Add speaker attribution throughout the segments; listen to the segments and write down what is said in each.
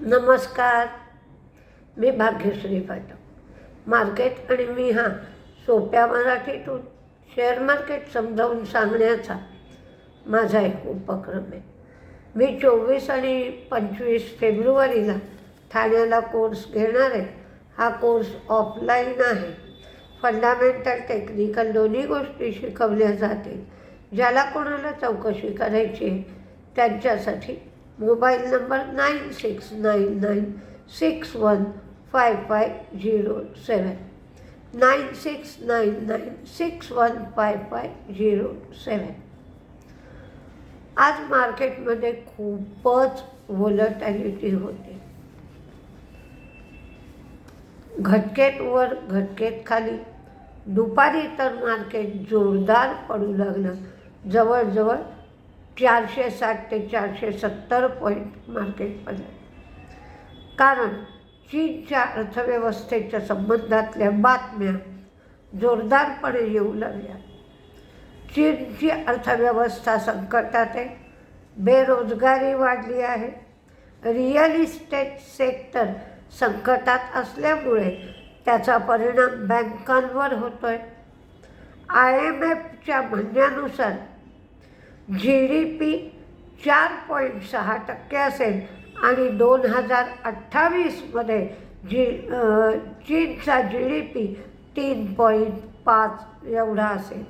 Speaker 1: नमस्कार. मी भाग्यश्री पाठक. मार्केट आणि मी हा सोप्या मराठीतून शेअर मार्केट समजावून सांगण्याचा माझा एक उपक्रम आहे. मी चोवीस आणि पंचवीस फेब्रुवारीला ठाण्याला कोर्स घेणार आहे. हा कोर्स ऑफलाईन आहे. फंडामेंटल टेक्निकल दोन्ही गोष्टी शिकवल्या जातील. ज्याला कोणाला चौकशी करायची आहे त्यांच्यासाठी mobile number nine six nine nine six one five five zero seven. Nine six nine nine six one five five zero seven. आज मार्केटमध्ये खूपच व्होलटॅलिटी होते. घटकेत वर घटकेत खाली. दुपारी तर मार्केट जोरदार पडू लागलं. जवळजवळ चारशे साठ ते चारशे सत्तर पॉईंट मार्केट पडलं कारण चीनच्या अर्थव्यवस्थेच्या संबंधातल्या बातम्या जोरदारपणे येऊ लागल्या. चीनची अर्थव्यवस्था संकटात आहे बेरोजगारी वाढली आहे. रिअल इस्टेट सेक्टर संकटात असल्यामुळे त्याचा परिणाम बँकांवर होतो आहे आय एम एफच्या म्हणण्यानुसार जी डी पी चार पॉईंट सहा टक्के असेल आणि दोन हजार अठ्ठावीसमध्ये जी चीनचा जी डी पी तीन पॉईंट पाच एवढा असेल.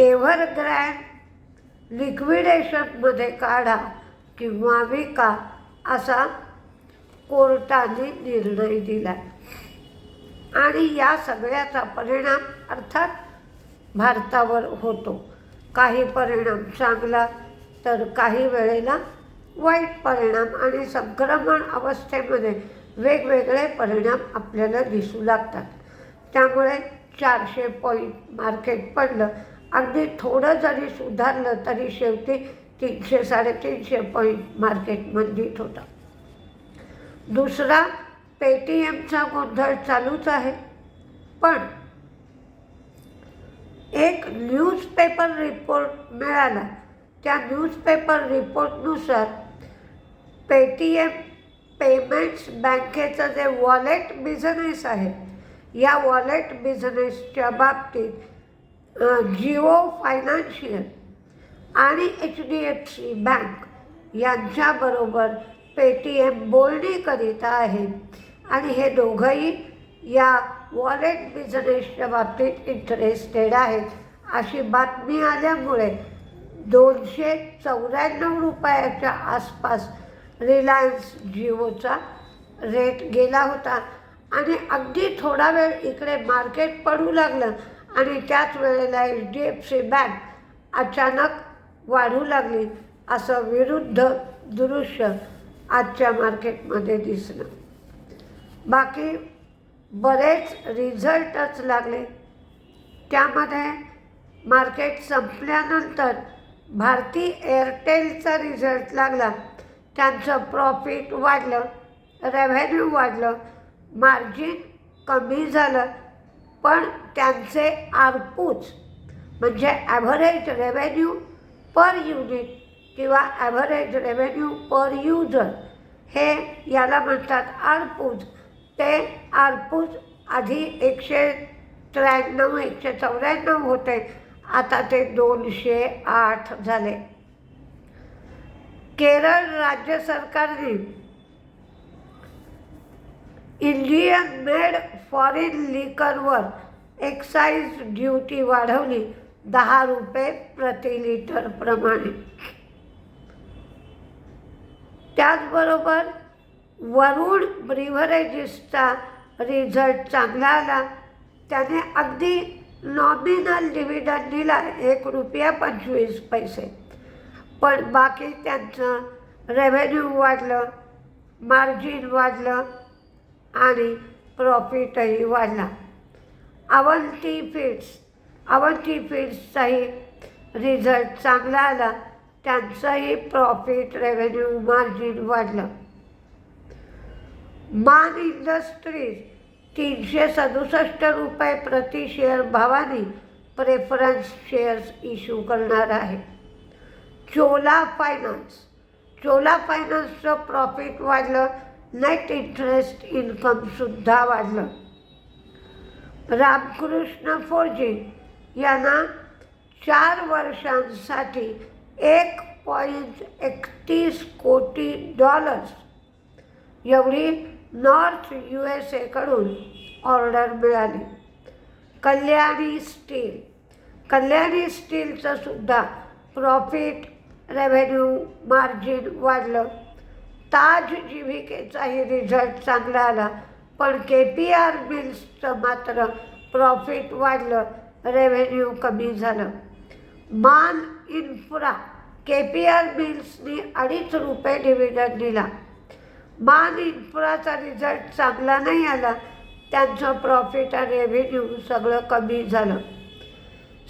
Speaker 1: एव्हरग्रँड लिक्विडेशनमध्ये काढा किंवा विका असा कोर्टाने निर्णय दिला आणि या सगळ्याचा परिणाम अर्थात भारतावर होतो. काही परिणाम चांगला तर काही वेळेला वाईट परिणाम आणि संक्रमण अवस्थेमध्ये वेगवेगळे परिणाम आपल्याला दिसू लागतात. त्यामुळे चारशे पॉईंट मार्केट पडलं. अगदी थोडं जरी सुधारलं तरी शेवटी तीनशे साडेतीनशे पॉईंट मार्केट मंदीत दुसरा पेटीएमचा गोंधळ चालूच आहे. पण एक न्यूजपेपर रिपोर्ट मिळाला. त्या न्यूजपेपर रिपोर्टनुसार पेटीएम पेमेंट्स बँकेचं जे वॉलेट बिझनेस आहे या वॉलेट बिझनेसच्या बाबतीत जिओ फायनान्शियल आणि H D F C bank यांच्याबरोबर पेटीएम बोलणी करीत आहे. आणि हे दोघंही या वॉलेट बिझनेसच्या बाबतीत इंटरेस्टेड आहेत. अशी बातमी आल्यामुळे दोनशे चौऱ्याण्णव रुपयाच्या आसपास रिलायन्स जिओचा रेट गेला होता. आणि अगदी थोडा वेळ इकडे मार्केट पडू लागलं आणि त्याच वेळेला H D F C bank अचानक वाढू लागली. असं विरुद्ध दृश्य आजच्या मार्केटमध्ये दिसलं. बाकी बरेच रिझल्टच लागले. त्यामध्ये मार्केट संपल्यानंतर भारती एअरटेलचा रिझल्ट लागला. त्यांचं प्रॉफिट वाढलं रेव्हेन्यू वाढलं मार्जिन कमी झालं पण त्यांचे आरपूच म्हणजे ॲव्हरेज रेव्हेन्यू पर युनिट किंवा ॲव्हरेज रेव्हेन्यू पर युजर हे याला म्हणतात आरपूज ते आरपूस आधी एकशे त्र्याण्णव एकशे चौऱ्याण्णव होते. आता ते दोनशे आठ झाले. केरळ राज्य सरकारने इंडियन मेड फॉरेन लिकरवर एक्साईज ड्युटी वाढवली दहा रुपये प्रति लिटर प्रमाणे. त्याचबरोबर वरुण ब्रिव्हरेजेसचा रिझल्ट चांगला आला. त्याने अगदी नॉमिनल डिव्हिडंड दिला एक रुपया पंचवीस पैसे. पण बाकी त्यांचं रेव्हेन्यू वाढलं मार्जिन वाढलं आणि प्रॉफिटही वाढला. अवंती फीड्स अवंती फीड्सचाही रिझल्ट चांगला आला. त्यांचंही प्रॉफिट रेव्हेन्यू मार्जिन वाढलं. मान इंडस्ट्रीज तीनशे सदुसष्ट रुपये प्रति शेअर भावाने प्रेफरन्स शेअर्स इश्यू करणार आहे. चोला फायनान्स चोला फायनान्सचं प्रॉफिट वाढलं नेट इंटरेस्ट इन्कमसुद्धा वाढलं. रामकृष्ण फोरजी यांना चार वर्षांसाठी एक पॉईंट एकतीस कोटी डॉलर्स एवढी नॉर्थ यू एस एकडून ऑर्डर मिळाली. कल्याणी स्टील. कल्याणी स्टीलचं सुद्धा प्रॉफिट रेव्हेन्यू मार्जिन वाढलं. ताज जीविकेचाही रिझल्ट चांगला आला पण के पी आर मिल्सचं मात्र प्रॉफिट वाढलं रेव्हेन्यू कमी झालं. Man infra K P R मिल्सनी अडीच रुपये डिव्हिडंड दिला. मान इन्फ्राचा रिझल्ट चांगला नाही आला. त्यांचं प्रॉफिट आणि रेव्हेन्यू सगळं कमी झालं.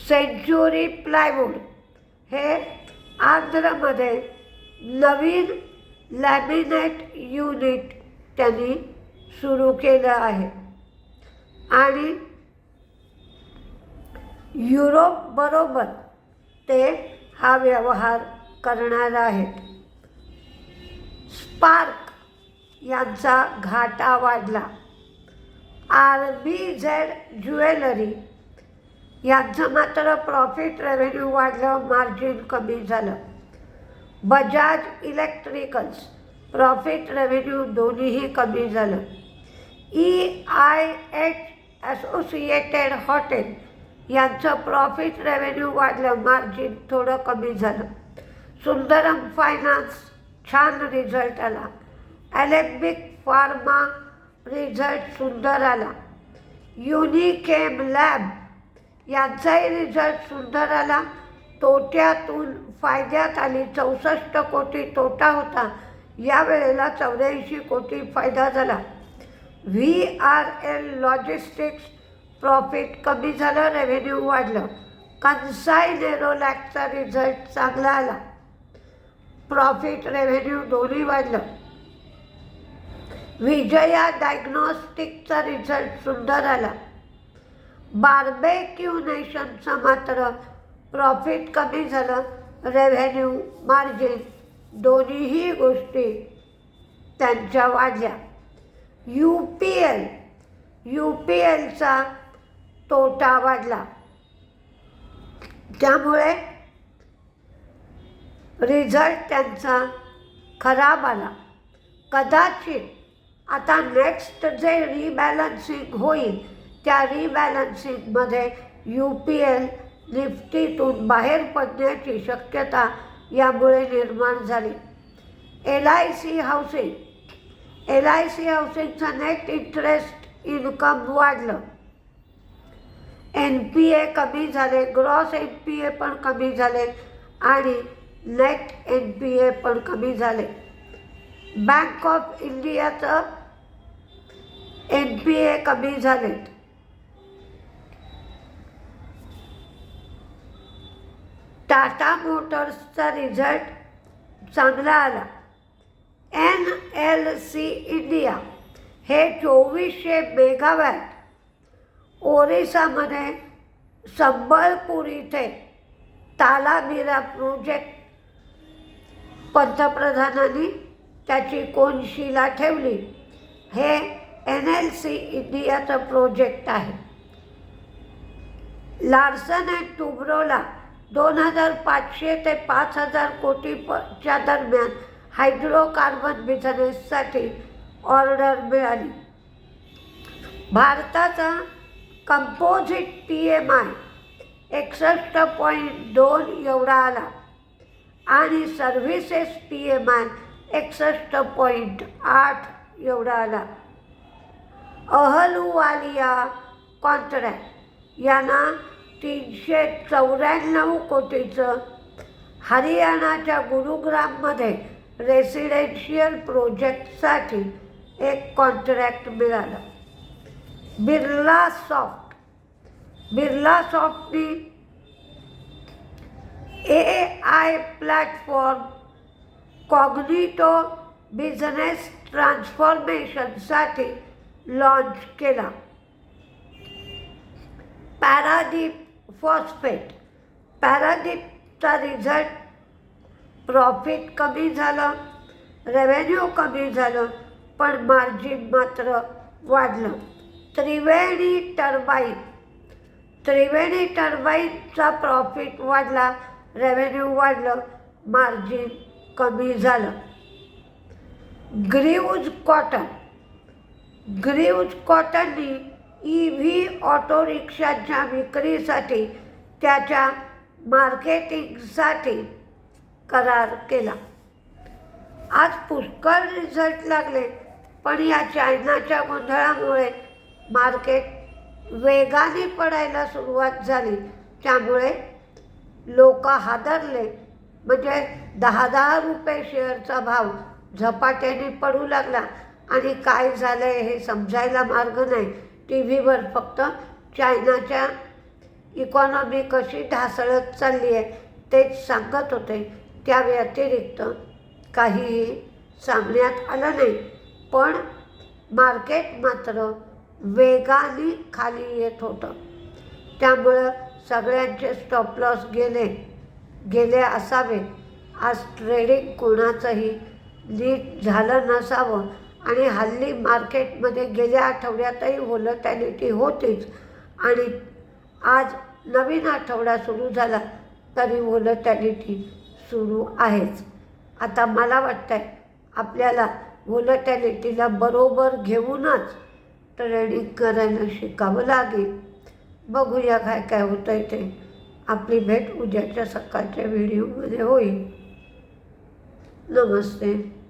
Speaker 1: सेंच्युरी प्लायवूड हे आंध्रमध्ये नवीन लॅमिनेट युनिट त्यांनी सुरू केलं आहे. आणि युरोपबरोबर ते हा व्यवहार करणार आहेत. स्पार्क यांचा घाटा वाढला. आर बी झेड ज्वेलरी यांचं मात्र प्रॉफिट रेव्हेन्यू वाढलं मार्जिन कमी झालं. बजाज इलेक्ट्रिकल्स प्रॉफिट रेव्हेन्यू दोन्हीही कमी झालं. E I H associated hotel यांचं प्रॉफिट रेव्हेन्यू वाढलं मार्जिन थोडं कमी झालं. सुंदरम फायनान्स छान रिझल्ट आला. ॲलेम्बिक फार्मा रिझल्ट सुंदर आला. युनिकेम लॅब यांचाही रिझल्ट सुंदर आला. तोट्यातून फायद्यात आली चौसष्ट कोटी तोटा होता. यावेळेला चौऱ्याऐंशी कोटी फायदा झाला. V R L logistics profit कमी झालं रेव्हेन्यू वाढलं. कन्साय नेरोलॅकचा रिझल्ट चांगला आला. प्रॉफिट रेव्हेन्यू दोन्ही वाढलं. विजया डायग्नॉस्टिकचा रिझल्ट सुंदर आला. बार्बेक्यू नेशनचं मात्र प्रॉफिट कमी झालं. रेव्हेन्यू मार्जिन दोन्हीही गोष्टी त्यांच्या वाढल्या. U P L U P एलचा तोटा वाढला. त्यामुळे रिझल्ट त्यांचा खराब आला. कदाचित आता नेक्स्ट जे रिबॅलन्सिंग होईल त्या रिबॅलन्सिंगमध्ये यू पी एल निफ्टीतून बाहेर पडण्याची शक्यता यामुळे निर्माण झाली. L I C housing L I C हाऊसिंगचं net interest income वाढलं. एन पी ए कमी झाले ग्रॉस एन पी ए पण कमी झाले आणि नेट एन पी ए पण कमी झाले. बँक ऑफ इंडियाचं एन पी ए कमी झालेत. टाटा मोटर्सचा रिझल्ट चांगला आला. एन एल सी इंडिया हे चोवीसशे मेगावॅट ओरिसामध्ये संबळपूर इथे तालामिरा प्रोजेक्ट पंतप्रधानांनी त्याची कोनशिला ठेवली. हे एन एल सी इंडियाचं प्रोजेक्ट आहे. लार्सन अँड टुब्रोला दोन हजार पाचशे ते पाच हजार कोटीच्या दरम्यान हायड्रोकार्बन बिझनेससाठी ऑर्डर मिळाली. भारताचा कंपोजिट पी एम आय एकसष्ट पॉईंट दोन एवढा आला आणि सर्व्हिसेस पी एम आय एकसष्ट पॉईंट आठ एवढा आला. अहलुवालिया कॉन्ट्रॅक्ट यांना तीनशे चौऱ्याण्णव कोटीचं हरियाणाच्या गुरुग्राममध्ये रेसिडेन्शियल प्रोजेक्टसाठी एक कॉन्ट्रॅक्ट मिळालं. Birla soft. Birla सॉफ्टनी A I platform Cognito business ट्रान्सफॉर्मेशनसाठी launch केला. पॅरादीप फॉस्फेट पॅरादीपचा रिझल्ट प्रॉफिट कमी झालं रेव्हेन्यू कमी झालं पण मार्जिन मात्र वाढलं. त्रिवेणी टर्बाईन. त्रिवेणी टर्बाईनचा प्रॉफिट वाढला रेव्हेन्यू वाढलं मार्जिन कमी झालं. ग्रीव्ज कॉटन ग्रीव्ज कॉटननी ई व्ही ऑटोरिक्षाच्या विक्रीसाठी त्याच्या मार्केटिंगसाठी करार केला. आज पुष्कळ रिझल्ट लागले पण या चायनाच्या गोंधळामुळे मार्केट वेगाने पडायला सुरुवात झाली. त्यामुळे लोक हादरले. म्हणजे दहा दहा रुपये शेअरचा भाव झपाट्याने पडू लागला. आणि काय झालं आहे हे समजायला मार्ग नाही. टी व्हीवर फक्त चायनाच्या इकॉनॉमी कशी ढासळत चालली आहे तेच सांगत होते. त्या व्यतिरिक्त काहीही सांगण्यात आलं नाही. पण मार्केट मात्र वेगाने खाली येत होतं. त्यामुळं सगळ्यांचे स्टॉप लॉस गेले गेले असावे. आज ट्रेडिंग कोणाचंही नीट झालं नसावं. आणि हल्ली मार्केटमध्ये गेल्या आठवड्यातही व्होलटॅलिटी होतीच. आणि आज नवीन आठवडा सुरू झाला तरी व्होलटॅलिटी सुरू आहेच. आता मला वाटतं आहे आपल्याला व्होलटॅलिटीला बरोबर घेऊनच ट्रेडिंग करायला शिकावं लागेल. बघूया काय काय होतं आहे ते. आपली भेट उद्याच्या सकाळच्या व्हिडिओमध्ये होईल. नमस्ते.